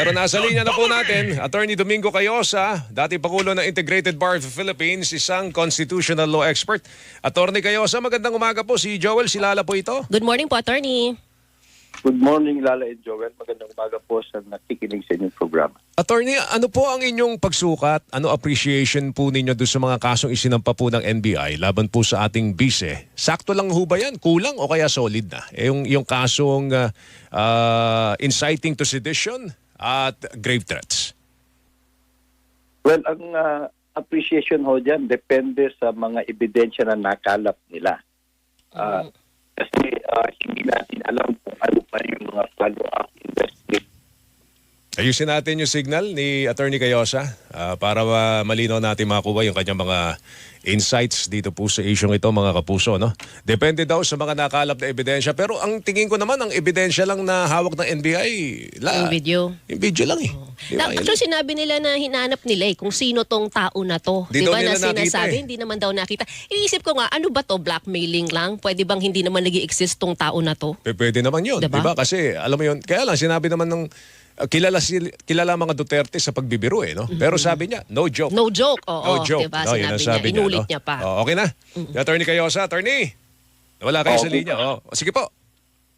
Pero nasa linya na po natin, Attorney Domingo Cayosa, dati Pangulo ng Integrated Bar of the Philippines, isang constitutional law expert. Attorney Cayosa, magandang umaga po. Si Joel Silala po ito. Good morning po, attorney. Good morning, Lala and Joel. Magandang umaga po sa nakikinig sa inyong programa. Attorney, ano po ang inyong pagsukat? Ano appreciation po ninyo doon sa mga kasong isinampa po ng NBI laban po sa ating bise? Sakto lang ho ba yan? Kulang o kaya solid na? Eh, yung, yung kasong ah, ah, inciting to sedition at grave threats. Well, ang ah, appreciation ho dyan depende sa mga ebidensya na nakalap nila. Ah, Kasi ah, hindi natin alam kung ano pa yung mga follow-up investigation. Ayusin natin yung signal ni Attorney Cayosa ah, para ah, malinaw natin makuha yung kanyang mga insights dito po sa isyong ito mga kapuso. No? Depende daw sa mga nakalap na ebidensya. Pero ang tingin ko naman, ang ebidensya lang na hawak ng NBI, la, Yung video. Yung video lang eh. Di ba? Na, actually, sinabi nila na hinanap nila eh kung sino tong tao na to. Di Di daw ba nila na sinasabi, eh. hindi naman daw nakita. Iniisip ko nga, ano ba to blackmailing lang? Pwede bang hindi naman nag exist tong tao na to? P- Pwede naman yun, Diba? di ba? Kasi alam mo yun, kaya lang sinabi naman ng uh, kilala si kilala mga Duterte sa pagbibiro eh, no? Pero sabi niya, no joke. No joke. Oo, no joke. Diba? No, yun ang Sinabi sabi niya. Inulit no? niya pa. Oh, okay na. Attorney Cayosa, attorney. Wala kayo sa Okay. linya. Oh. Sige po.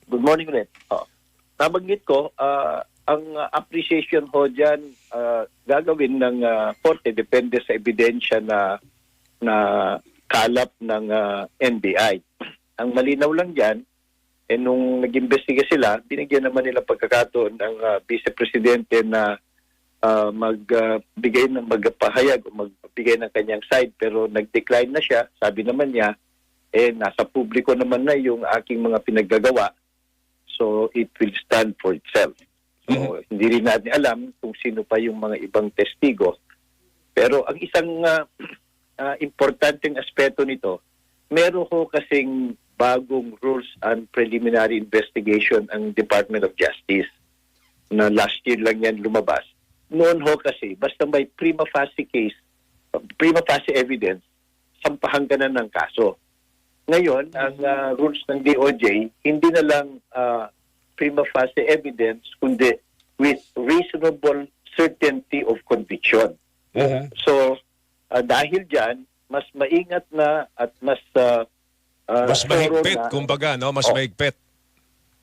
Good morning ulit. Oh. Nabanggit ko, ah, ang ah, appreciation ho dyan ah, gagawin ng ah, korte depende sa ebidensya na na kalap ng ah, NBI. Ang malinaw lang dyan, eh, nung nag-imbestiga sila, binigyan naman nila pagkakataon ng ah, Vice Presidente na ah, magbigay ng magpahayag o magbigay ng kanyang side pero nag-decline na siya. Sabi naman niya, eh nasa publiko naman na yung aking mga pinaggagawa. So it will stand for itself. So hindi rin natin alam kung sino pa yung mga ibang testigo. Pero ang isang ah, ah, importanteng aspeto nito, meron ko kasing bagong rules and preliminary investigation ang Department of Justice na last year lang yan lumabas. Noon ho kasi, basta may prima facie case, prima facie evidence, sampahan ka na ng kaso. Ngayon, ang ah, rules ng DOJ, hindi na lang ah, prima facie evidence, kundi with reasonable certainty of conviction. So, ah, dahil dyan, mas maingat na at mas ah, ah, Mas mahigpit, na- kumbaga, no? Mas Oh. mahigpit.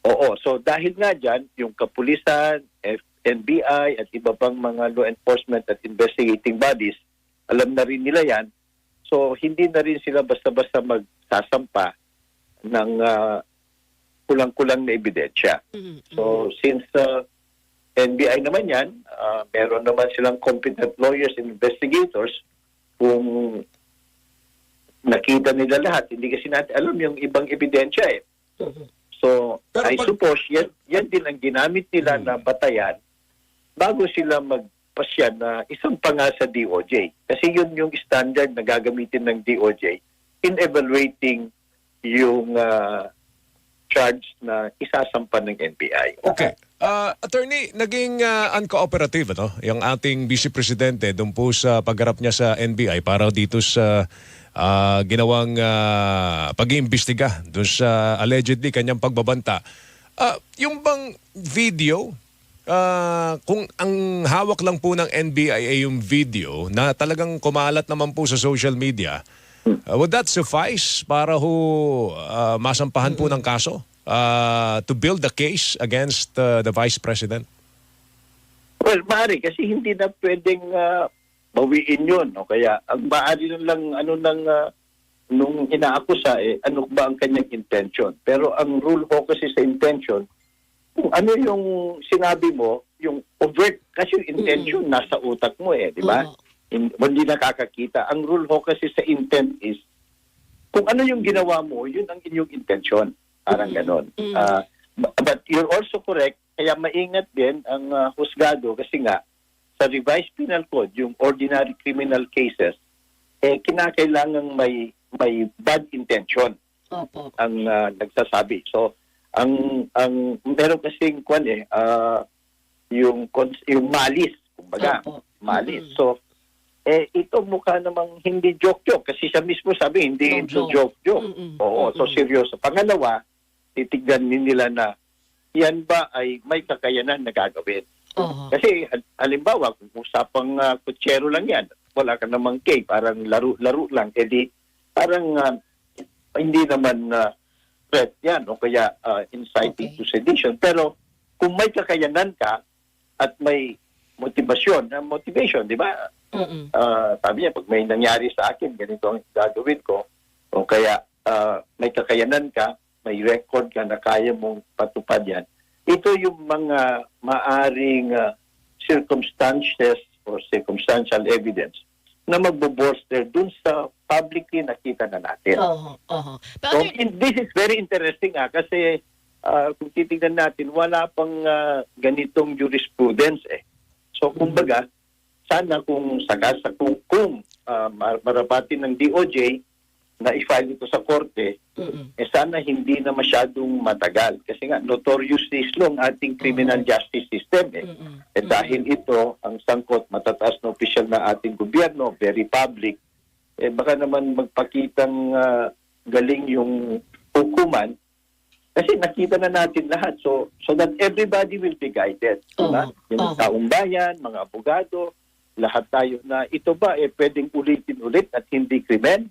Oo. So dahil nga dyan, yung kapulisan, F- NBI at iba pang mga law enforcement at investigating bodies, alam na rin nila yan. So hindi na rin sila basta-basta magsasampa ng ah, kulang-kulang na ebidensya. Mm, So since uh, NBI naman yan, ah, meron naman silang competent lawyers and investigators kung nakita nila lahat. Hindi kasi natin alam yung ibang ebidensya eh. So, Pero I pag- suppose yan, yan din ang ginamit nila na batayan bago sila magpasya na isang pa nga sa DOJ. Kasi yun yung standard na gagamitin ng DOJ in evaluating yung ah, charge na isasampa ng NBI. Okay. Ah, attorney, naging ah, uncooperative ano? Yung ating Vice Presidente doon po sa pagharap niya sa NBI para dito sa ah, ginawang ah, pag-iimbestiga doon sa allegedly kanyang pagbabanta. Ah, yung bang video ah, kung ang hawak lang po ng NBI ay yung video na talagang kumalat naman po sa social media, ah, would that suffice para ho ah, masampahan po ng kaso? ah, to build the case against ah, the Vice President? Well, maaari kasi hindi na pwedeng ah, bawiin yun. No? Kaya ang maaari lang ano nang ah, nung inaakusa eh ano ba ang kanyang intention. Pero ang rule ho kasi sa intention kung ano yung sinabi mo, yung overt kasi yung intention nasa utak mo eh, di ba? In- hindi nakakakita. Ang rule ho kasi sa intent is kung ano yung ginawa mo, yun ang inyong intention. Parang ganon. Mm. Bu- but you're also correct, kaya maingat din ang ah, husgado kasi nga sa revised penal code, yung ordinary criminal cases, eh kinakailangang may may bad intention Opo. ang ah, nagsasabi. So, ang ang meron kasing kwan eh ah, yung yung malis, kumbaga, Opo. malis. Mm. So, eh ito mukha namang hindi joke-joke kasi siya mismo sabi hindi No ito joke. joke-joke. Mm-mm. Oo, so Mm-mm. seryoso. Pangalawa, titignan din nila na yan ba ay may kakayanan na gagawin. Oo. Kasi hal- halimbawa, kung usapang uh, kutsero lang yan, wala ka namang cake, parang laro-laro lang, edi parang ah, hindi naman uh, threat yan o kaya ah, inciting Okay. to sedition. Pero kung may kakayanan ka at may motivasyon, na motivation, di ba? Mm-mm. Ah, sabi niya, pag may nangyari sa akin, ganito ang gagawin ko. O kaya ah, may kakayanan ka, may record ka na kaya mong patupad yan. Ito yung mga maaring ah, circumstances or circumstantial evidence na magbo-bolster dun sa publicly nakita na natin. Oo. Oo. Pero So, in- this is very interesting ah, kasi ah, kung titignan natin, wala pang ah, ganitong jurisprudence eh. So, kumbaga, sana kung sagasa, kung, kung ah, mar- marapatin ng DOJ na i-file ito sa korte, Mm-mm. eh sana hindi na masyadong matagal. Kasi nga, notoriously slow ang ating criminal justice system eh. Mm-mm. Eh dahil ito, ang sangkot, matataas na opisyal na ating gobyerno, very public, eh baka naman magpakitang ah, galing yung hukuman kasi nakita na natin lahat. So so that everybody will be guided. diba? Oo, Yung oo. taong bayan, mga abogado, lahat tayo na ito ba eh pwedeng ulitin ulit at hindi krimen?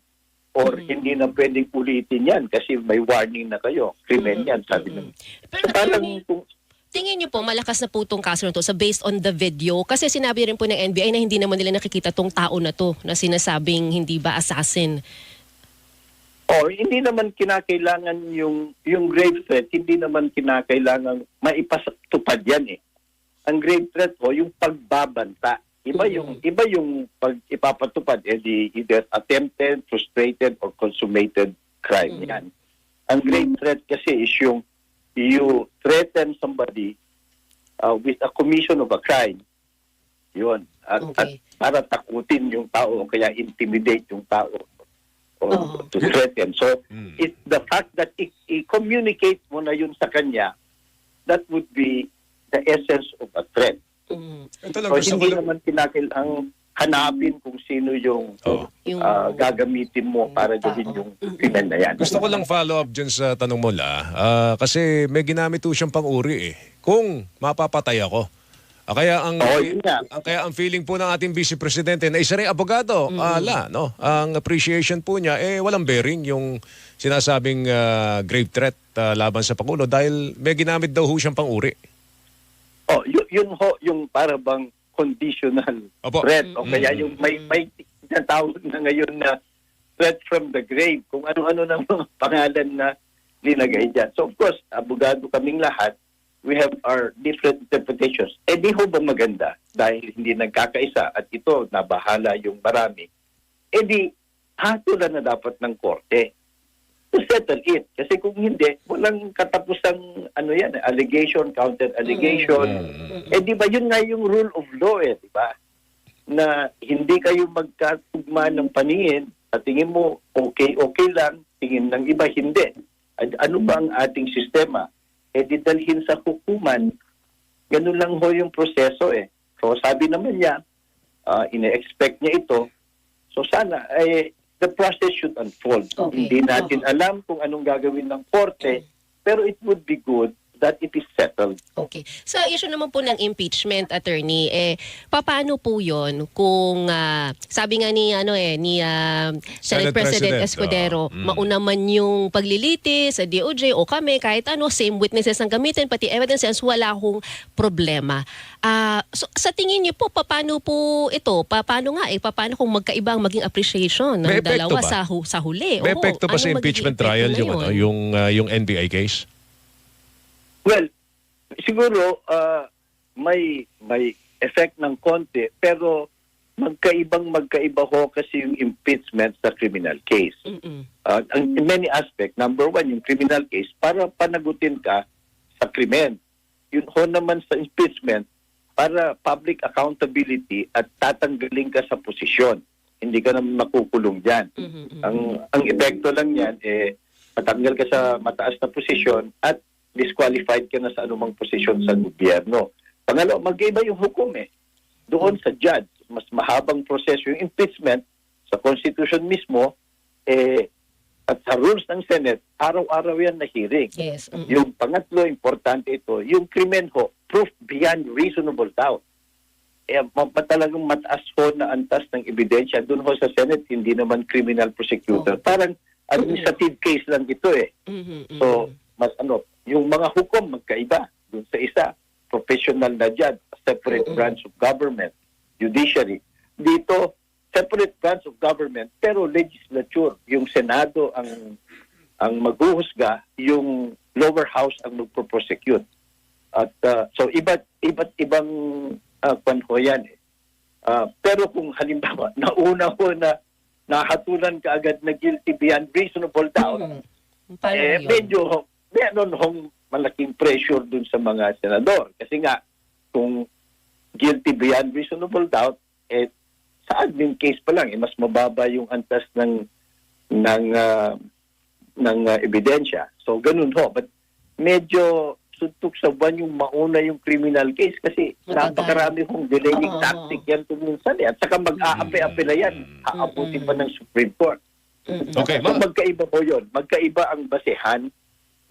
Or Mm. hindi na pwedeng ulitin yan kasi may warning na kayo. Krimen Mm, yan, sabi mm, ng. Pero So, parang kung tingin niyo po malakas na po itong kaso na to sa based on the video kasi sinabi rin po ng NBI na hindi naman nila nakikita tong tao na to na sinasabing hindi ba assassin. Oh, hindi naman kinakailangan yung yung grave threat, hindi naman kinakailangan maipasatupad yan eh. Ang grave threat ho, yung pagbabanta. Iba Mhm. yung iba yung pag ipapatupad eh di either attempted, frustrated or consummated crime Mhm. yan. Ang grave threat kasi is yung you threaten somebody uh, with a commission of a crime. Yun. At, at Okay. para takutin yung tao o kaya intimidate yung tao or Oo. to threaten. So, Mm. it the fact that i- i-communicate mo na yun sa kanya, that would be the essence of a threat. Mm. Ito lang, So, gusto ko hindi lang, naman kinakailang hanapin kung sino yung Oo. Yung ah, gagamitin mo para gawin yung krimen na yan. gusto ko lang follow up dyan sa tanong mo la. Ah, kasi may ginamit po siyang pang-uri eh. Kung mapapatay ako. Ah, kaya ang Oo, yun nga. ang kaya ang feeling po ng ating vice presidente na isa rin abogado, ala, no. Ang appreciation po niya eh walang bearing yung sinasabing ah, grave threat ah, laban sa pangulo dahil may ginamit daw ho siyang pang-uri. Oh, yun, yun ho, yung para bang conditional Opo. threat. O Mm-mm. kaya yung may, may tinatawag na ngayon na threat from the grave. Kung ano-ano ng mga pangalan na linagay dyan. So of course, abogado kaming lahat, we have our different interpretations. Eh di ho ba maganda dahil hindi nagkakaisa at ito nabahala yung marami. Eh di, hatulan na dapat ng korte to settle it. Kasi kung hindi, walang katapusang ano yan, allegation, counter allegation. Mm. Eh di ba yun nga yung rule of law eh, di ba? Na hindi kayo magkatugma ng paningin, at tingin mo okay, okay lang, tingin ng iba hindi. Ano ba ang ating sistema? Eh di dalhin sa hukuman, ganun lang ho yung proseso eh. So sabi naman niya, ah, ine-expect niya ito, so sana eh, the process should unfold. Okay. Hindi natin alam kung anong gagawin ng korte, pero it would be good that it is settled. Okay. Sa issue naman po ng impeachment attorney, eh papaano po 'yon kung ah, sabi nga ni ano eh ni ah, Senate Senate President, President, Escudero, oo. Mm. mauna man yung paglilitis sa DOJ o kami kahit ano same witnesses ang gamitin pati evidence sense wala akong problema. Ah, so, sa tingin niyo po papaano po ito? Paano nga eh paano kung magkaibang maging appreciation ng May dalawa ba? sa hu- sa huli? May Oo, epekto ba sa impeachment trial yung ano, yun? yung ah, yung NBI case? Well, siguro ah, may may effect ng konti pero magkaibang magkaiba ho kasi yung impeachment sa criminal case. Ah, ang in many aspect, number one, yung criminal case, para panagutin ka sa krimen. Yun ho naman sa impeachment, para public accountability at tatanggalin ka sa posisyon. Hindi ka naman makukulong dyan. Mhm, mhm. Ang ang epekto lang yan eh matanggal ka sa mataas na posisyon at disqualified ka na sa anumang posisyon sa gobyerno. Pangalawa, mag-iba yung hukom eh. Doon sa judge, mas mahabang proseso yung impeachment sa constitution mismo eh At sa rules ng Senate, araw-araw yan na hearing. Yes. mm-mm. Yung pangatlo, importante ito, yung krimen ho, proof beyond reasonable doubt. Eh, talagang mataas ho na antas ng ebidensya. Doon ho sa Senate, hindi naman criminal prosecutor. Oh. Parang administrative case lang ito eh. Mhm, mhm. So, mas ano, yung mga hukom magkaiba. Doon sa isa, professional na judge, separate Mm-mm. branch of government, judiciary. Dito, separate branch of government, pero legislature, yung Senado ang ang maghuhusga, yung lower house ang magpo-prosecute. At uh, so iba't iba't ibang uh, panho yan eh. Ah, pero kung halimbawa nauna ko na nahatulan ka agad na guilty beyond reasonable doubt, Mhm. Paano eh, yun? medyo meron hong malaking pressure dun sa mga senador. Kasi nga, kung guilty beyond reasonable doubt, eh, sa admin case pa lang, eh, mas mababa yung antas ng ng ah, ng ah, ebidensya. So, ganun ho. But medyo suntok sa buwan yung mauna yung criminal case kasi Matagal. napakarami hong delaying Oo. tactic yan kung minsan eh. At saka mag-aape-ape yan. Haabutin pa ng Supreme Court. Okay, So, ma- magkaiba po yun. Magkaiba ang basehan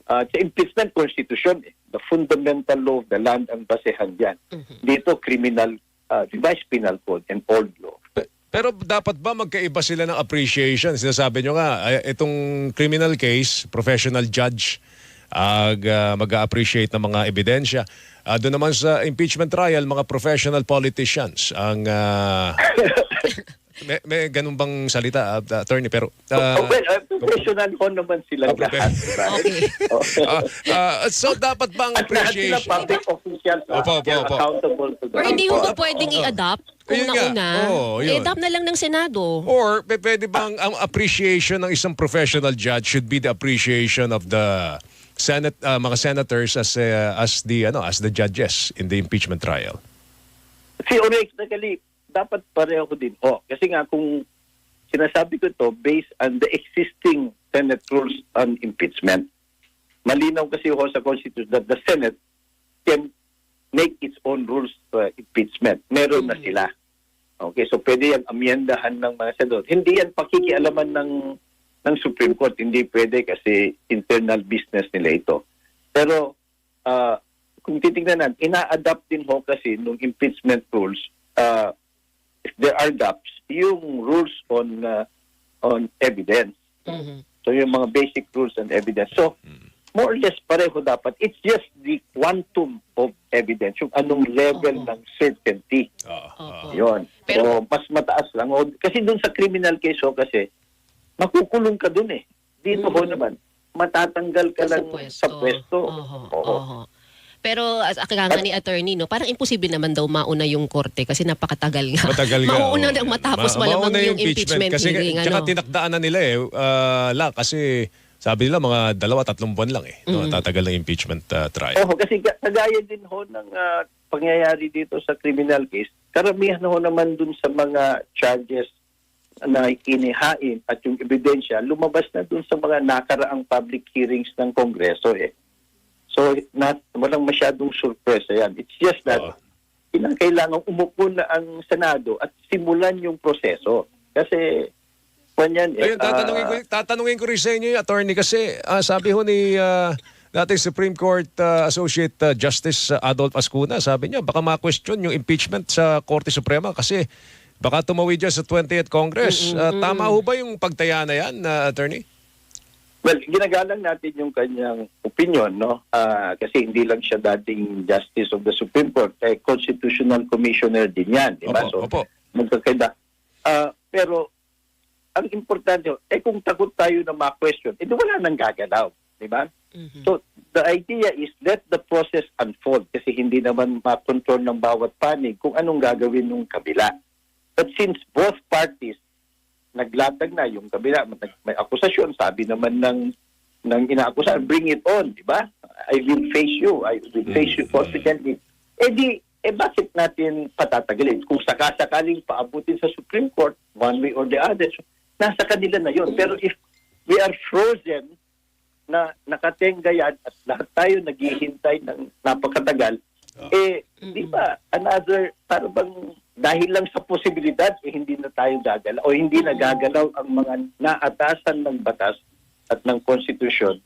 uh, sa impeachment constitution. Eh. The fundamental law of the land ang basehan dyan. Mhm. Dito, criminal, uh, revised penal code and old law. Pe- Pero dapat ba magkaiba sila ng appreciation? Sinasabi nyo nga, itong criminal case, professional judge, ag ah, mag-appreciate ng mga ebidensya. Ah, doon naman sa impeachment trial, mga professional politicians ang... ah, may, may ganun bang salita, ah, attorney? Pero... ah, oh, well, uh, professional ho naman sila Oh, lahat. Okay. Oh. ah, ah, so dapat bang At lahat sila appreciation? public officials. ah, Opo, opo, opo. accountable to the Or hindi ba pwedeng i-adapt kung Ayun nga. nauna? Oo, yun. I-adapt na lang ng Senado. Or pwede bang ang appreciation ng isang professional judge should be the appreciation of the Senate uh, mga senators as uh, as the ano as the judges in the impeachment trial. Theoretically, dapat pareho din ho. Kasi nga kung sinasabi ko to based on the existing Senate rules on impeachment, malinaw kasi ho sa Constitution that the Senate can make its own rules for impeachment. Meron na sila. Okay, so pwede yan amyendahan ng mga senador. Hindi yan pakikialaman ng ng Supreme Court. Hindi pwede kasi internal business nila ito. Pero ah, kung titingnan natin, ina-adapt din ho kasi nung impeachment rules, uh, there are gaps, yung rules on uh, on evidence. Mhm. So yung mga basic rules on evidence. So more or less pareho dapat. It's just the quantum of evidence, yung anong level Oo. ng certainty. Opo. Yun. Pero- so mas mataas lang. O, kasi dun sa criminal case ho kasi, makukulong ka dun eh. Dito ho Mm. naman, matatanggal ka Sa lang pwesto. sa pwesto. Oho, Oo. oho. Pero as akala ni attorney, no, parang imposible naman daw mauna yung korte kasi napakatagal nga. Matagal nga. Mauna oh. nang matapos Ma- malamang mauna yung impeachment, kasi hearing. tsaka Ano? tinakdaan na nila eh uh, la kasi sabi nila mga dalawa tatlong buwan lang eh no, Mm. tatagal ng impeachment uh, trial. Oo, kasi ga- kagaya din ho ng ah, pangyayari dito sa criminal case, karamihan ho naman dun sa mga charges na inihain at yung ebidensya, lumabas na dun sa mga nakaraang public hearings ng Kongreso eh. So, not, walang masyadong surpresa yan. It's just that Oo. kinakailangan umupo na ang Senado at simulan yung proseso. Kasi, kanyan eh, Ayun, tatanungin ko, ah, tatanungin ko rin sa inyo, attorney, kasi ah, sabi ho ni ah, dating Supreme Court ah, Associate ah, Justice ah, Adolf Ascuna, sabi niya, baka ma-question yung impeachment sa Korte Suprema kasi baka tumawid dyan sa 20th Congress. Ah, tama ho ba yung pagtaya na yan, ah, attorney? Well, ginagalang natin yung kanyang opinion, no? Ah, kasi hindi lang siya dating Justice of the Supreme Court, eh, Constitutional Commissioner din yan, di ba? Opo, So, opo. magkakaida. Ah, pero, ang importante, eh kung takot tayo na ma-question, eh wala nang gagalaw, di ba? Mhm. So, the idea is let the process unfold kasi hindi naman ma-control ng bawat panig kung anong gagawin ng kabila. But since both parties naglatag na yung kabila, may, akusasyon, sabi naman ng ng inaakusahan, bring it on, di ba? I will face you, I will face you confidently. Eh di, eh bakit natin patatagalin? Kung sakasakaling paabutin sa Supreme Court, one way or the other, so, nasa kanila na yun. Pero if we are frozen na nakatenga yan at lahat tayo naghihintay ng napakatagal, eh, di ba, another, parang bang dahil lang sa posibilidad, eh, hindi na tayo gagalaw o hindi na gagalaw ang mga naatasan ng batas at ng konstitusyon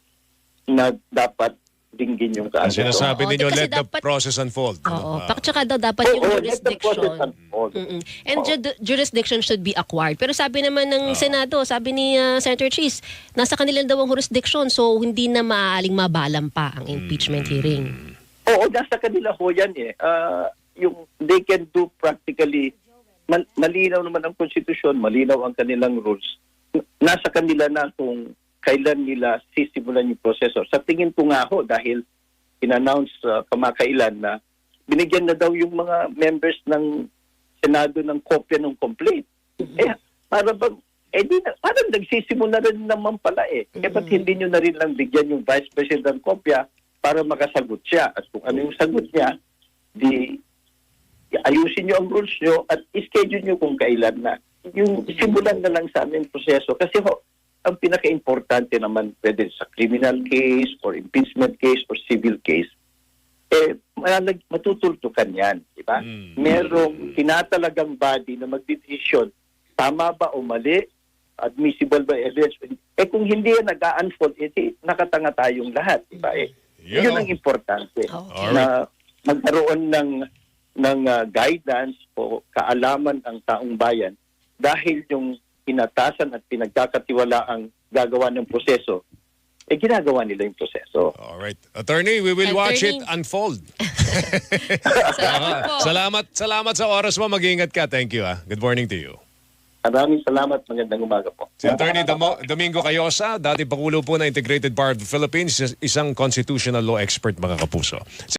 na dapat dinggin yung Ang kaso. sinasabi Oo, ninyo, kasi let the dapat- process unfold. Oo. Ah, Pa- Tsaka daw dapat yung oo, let the process jurisdiction. unfold. Mm-mm. And Oo. ju- jurisdiction should be acquired. Pero sabi naman ng Senado, sabi ni uh, Senator Cheese, nasa kanila daw ang jurisdiction so hindi na maaaling mabalang pa ang impeachment hearing. Oo, nasa kanila ho yan eh. Ah, yung they can do practically, mal- malinaw naman ang konstitusyon, malinaw ang kanilang rules. Nasa kanila na kung kailan nila sisimulan yung proseso. Sa tingin ko nga ho, dahil in-announce ah, kamakailan na binigyan na daw yung mga members ng Senado ng kopya ng complaint. Eh, para bang, eh di na, parang nagsisimula rin naman pala eh. Eh, ba't hindi nyo na rin lang bigyan yung Vice President ng kopya para makasagot siya? At kung ano yung sagot niya, di ayusin nyo ang rules nyo at schedule nyo kung kailan na. Yung simulan na lang sa aming proseso. Kasi ho, ang pinaka-importante naman whether sa criminal case or impeachment case or civil case, eh, malag- matutultukan yan, di ba? Mm. Merong tinatalagang body na magdidesisyon, tama ba o mali, admissible ba evidence. Eh kung hindi yan nag-unfold, eh nakatanga tayong lahat, di ba? Eh, Yun. yun ang importante Okay. na magkaroon ng ng ah, guidance o kaalaman ang taong bayan dahil yung inatasan at pinagkakatiwala ang gagawa ng proseso eh ginagawa nila yung proseso. Alright. Attorney, we will watch it Attorney. unfold. Salamat po. salamat, salamat sa oras mo. Mag-ingat ka. Thank you. Ah. Good morning to you. Maraming salamat, magandang umaga po. Si Attorney Domingo Cayosa, dati Pangulo po ng Integrated Bar of the Philippines, isang constitutional law expert mga kapuso.